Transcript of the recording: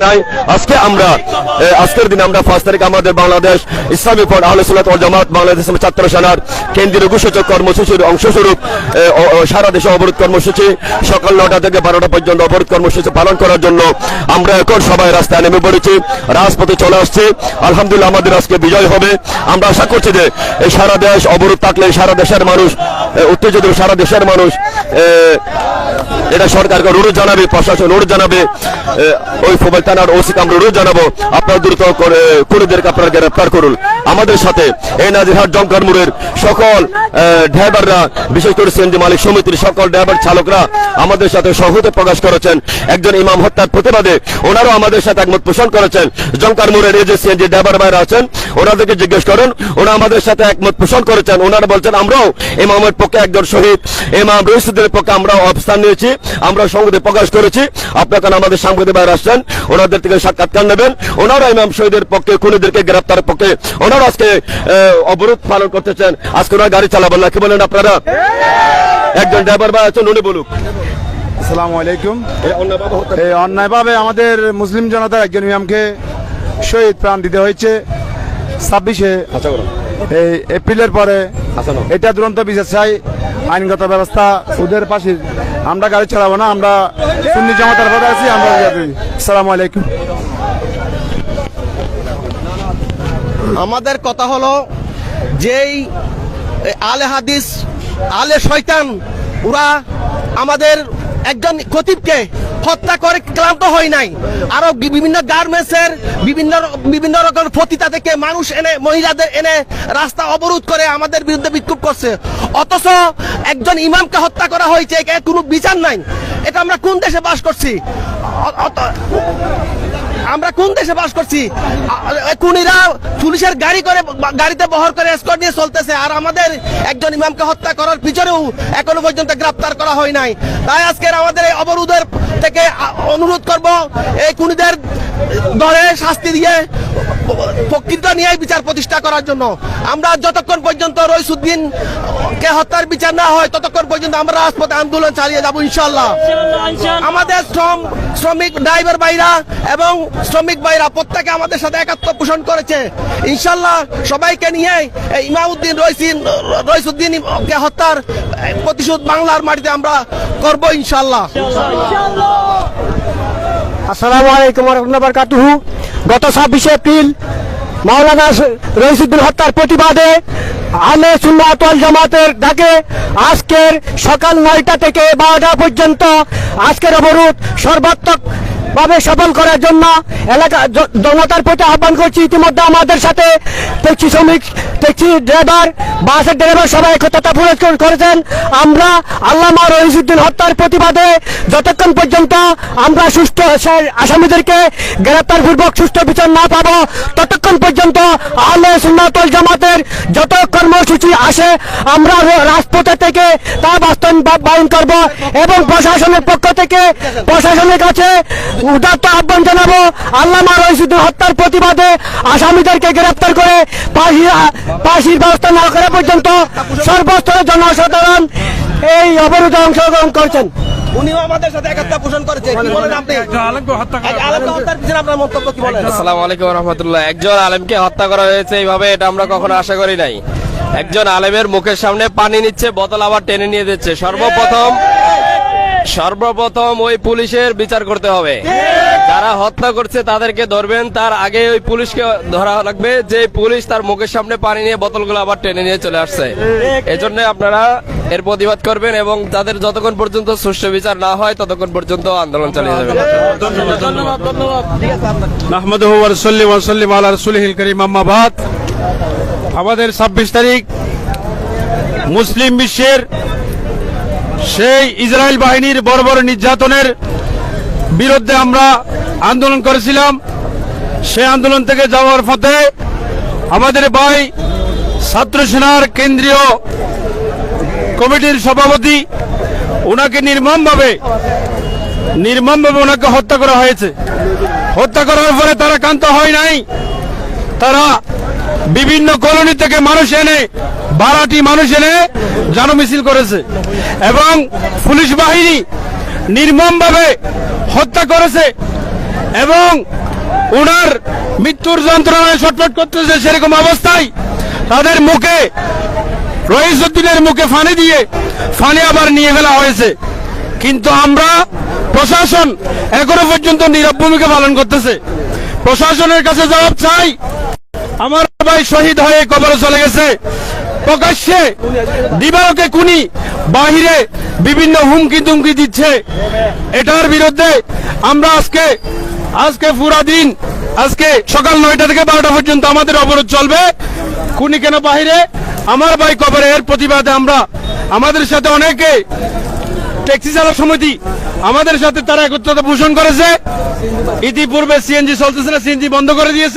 আজকে রাজপথে চলে আসছি। আলহামদুলিল্লাহ আমাদের আজকে বিজয় হবে। আমরা আশা করছি যে সারা দেশ অবরোধ থাকলে সারা দেশের মানুষ উত্তেজিত সারা দেশের মানুষ এটা সরকারকে অনুরোধ জানাবে, প্রশাসন অনুরোধ জানাবে ওই থানার ওসিকে আমরা অনুরোধ জানাব, আপনারা দ্রুত করে কুড়িদেরকে আপনারা গ্রেপ্তার করুন। আমাদের সাথে এই নাজিরহাট জমকার মোড়ের সকল ড্রাইভাররা, বিশেষ করে সিএনজি মালিক, সমিতির সকল ড্রাইভার চালকরা আমাদের সাথে সহমত প্রকাশ করেছেন। একজন ইমাম হত্যার প্রতিবাদে ওনারাও আমাদের সাথে একমত পোষণ করেছেন। জমকার মোড়ের এই যে সিএনজি ড্রাইভার ভাইরা আছেন, ওনাদেরকে জিজ্ঞেস করুন ওরা আমাদের সাথে একমত পোষণ করেছেন। ওনারা বলছেন, আমরাও ইমামের পক্ষে একজন শহীদ। ইমাম রহিসুদ্দের পক্ষে আমরাও অবস্থান নিয়েছি, আমরা সংগঠে প্রকাশ করেছি। আপনারা আমাদের সাংবাদিক ভাইরা আসছেন ওনাদের থেকে সাক্ষাৎকার নেবেন? ওনারা ইমাম শহীদের পক্ষে খুনিদেরকে গ্রেপ্তারের পক্ষে ওনারা আজকে অবরোধ পালন করতেছেন। আজকে ওনারা গাড়ি চালাবেন না কি বলেন আপনারা? একজন ড্রাইভার ভাই আছেন উনি বলুক। আসসালামু আলাইকুম। এই অন্যায়ভাবে আমাদের মুসলিম জনতার একজন ইমামকে শহীদ প্রাণ দিতে হয়েছে। ছাব্বিশে আচ্ছা এই এপ্রিলের পরে আচ্ছা এটা দুরন্ত বিচার চাই। আইনগত ব্যবস্থা ওদের পাশে আমরা গাড়ি চালাবো না, আমরা সুন্নি জামাতার পথে আছি, আমরা সালাম আলাইকুম। আমাদের কথা হলো, যেই আলে হাদিস, আলে শয়তান, ওরা আমাদের একজন খতিবকে হত্যা করে ক্লান্ত হয় নাই। আরও বিভিন্ন গার্মেন্টসের বিভিন্ন বিভিন্ন রকম ফতিতা থেকে মানুষ এনে, মহিলাদের এনে রাস্তা অবরোধ করে আমাদের বিরুদ্ধে বিক্ষোভ করছে। অথচ একজন ইমামকে হত্যা করা হয়েছে কোনো বিচার নাই। এটা আমরা কোন দেশে বাস করছি? আমরা কোন দেশে বাস করছি? কুনিরা পুলিশের গাড়ি করে গাড়িতে বহর করে এসকর্ট নিয়ে চলতেছে আর আমাদের একজন ইমামকে হত্যা করার পিছনেও এখনও পর্যন্ত গ্রেপ্তার করা হয় নাই। তাই আজকের আমাদের এই অবরোধের থেকে অনুরোধ করব এই কুনিদের ধরে শাস্তি দিয়ে প্রকৃত নিয়ে বিচার প্রতিষ্ঠা করার জন্য। আমরা যতক্ষণ পর্যন্ত রইসুদ্দিন কে হত্যার বিচার না হয় ততক্ষণ পর্যন্ত আমরা রাজপথে আন্দোলন চালিয়ে যাব ইনশাল্লাহ আমাদের শ্রম শ্রমিক ড্রাইভার ভাইরা এবং শ্রমিক ভাইরা প্রত্যেকে আমাদের সাথে একাত্ম পোষণ করেছে। ইনশাল্লাহ সবাইকে নিয়ে ইমামউদ্দিন রইসিন রইসুদ্দিন হত্যার প্রতিশোধ বাংলার মাটিতে আমরা করব ইনশাল্লাহ আসসালামু আলাইকুম রহমতুল্লাহ বারকাতুহু। গত ছাব্বিশে এপ্রিল মাওলানা রহিসুদ্দিন হত্যার প্রতিবাদে আলে সুন্নাত ওয়াল জামাতের ডাকে আজকের সকাল নয়টা থেকে বারোটা পর্যন্ত আজকের অবরোধ সর্বাত্মক ভাবে সফল করার জন্য এলাকা জনতার প্রতি আহ্বান করছি। ইতিমধ্যে আমাদের সাথে ট্যাক্সি শ্রমিক, ট্যাক্সি ড্রাইভার, বাসের ড্রাইভার সবাই একতা পুরস্কার করেছেন। আমরা আল্লামা রহিসুদ্দিন হত্যার প্রতিবাদে যতক্ষণ পর্যন্ত আমরা সুস্থ আসামিদেরকে গ্রেপ্তার পূর্বক সুস্থ বিচার না পাবো, ততক্ষণ পর্যন্ত আলে সুন্নাতল জামাতের যত কর্মসূচি আসে, আমরা রাজপথে থেকে তা বাস্তবায়ন করব এবং প্রশাসনের পক্ষ থেকে প্রশাসনের কাছে উদাত্ত আহ্বান জানাব। আল্লামা রহিসুদ্দিন হত্যার প্রতিবাদে আসামিদেরকে গ্রেপ্তার করে ফাঁসির ব্যবস্থা না করা পর্যন্ত সর্বস্তরের জনসাধারণ এই অবরোধে অংশগ্রহণ করছেন। উনিও আমাদের সাথে একাত্ম পোষণ করেছে। কি বলেন আপনি? আলেমকে হত্যার পিছনে আপনার মন্তব্য কি বলেন? আসসালামু আলাইকুম রহমতুল্লাহ। একজন আলেমকে হত্যা করা হয়েছে এইভাবে এটা আমরা কখনো আশা করি নাই। একজন আলেমের মুখের সামনে পানি নিচ্ছে বোতল আবার টেনে নিয়ে দিচ্ছে। সর্বপ্রথম সর্বপ্রথম ওই পুলিশের বিচার করতে হবে। যারা হত্যা করছে তাদেরকে ধরবেন তার আগে ওই পুলিশকে ধরা লাগবে। যে পুলিশ তার মুখের সামনে পানি নিয়ে বোতলগুলো আবার টেনে নিয়ে চলে আসছে। এজন্য আপনারা এর প্রতিবাদ করবেন এবং তাদের যতক্ষণ পর্যন্ত সুষ্ঠু বিচার না হয় ততক্ষণ পর্যন্ত আন্দোলন চালিয়ে যাবে। আমাদের 26 তারিখ মুসলিম বিশ্বের সেই ইসরায়েল বাহিনীর বর্বর নির্যাতনের বিরুদ্ধে আমরা আন্দোলন করেছিলাম। সেই আন্দোলন থেকে যাওয়ার পথে আমাদের ভাই ছাত্র সেনার কেন্দ্রীয় কমিটির সভাপতি ওনাকে নির্মমভাবে নির্মমভাবে ওনাকে হত্যা করা হয়েছে। হত্যা করার পরে তারা কান্ত হয় নাই। তারা বিভিন্ন কলোনি থেকে মানুষ এনে, বারাটি মানুষ এনে মিছিল করেছে এবং পুলিশ বাহিনী নির্মমভাবে হত্যা করেছে এবং ওনার মৃত্যুর যন্ত্রণায় ছটফট করতেছে সেরকম অবস্থায় তাদের মুখে রহিসুদ্দিনের মুখে ফানি দিয়ে ফানি আবার নিয়ে ফেলা হয়েছে। কিন্তু আমরা প্রশাসন এখনও পর্যন্ত নীরব ভূমিকা পালন করতেছে। প্রশাসনের কাছে জবাব চাই আমার ভাই শহীদ হয়ে কবরে চলে গেছে। প্রকাশ্যে দিবারকে কুনি বাহিরে বিভিন্ন হুমকি তুমকি দিচ্ছে। এটার বিরুদ্ধে আমরা আজকে আজকে পুরা দিন, আজকে সকাল নয়টা থেকে বারোটা পর্যন্ত আমাদের অবরোধ চলবে। কুনি কেন বাহিরে? আমার ভাই কবরে এর প্রতিবাদে আমরা আমাদের সাথে অনেকে ট্যাক্সি চালক সমিতি আমাদের সাথে তারা একত্রতা পোষণ করেছে। ইতিপূর্বে সিএনজি চলতেছে না, সিএনজি বন্ধ করে দিয়েছে।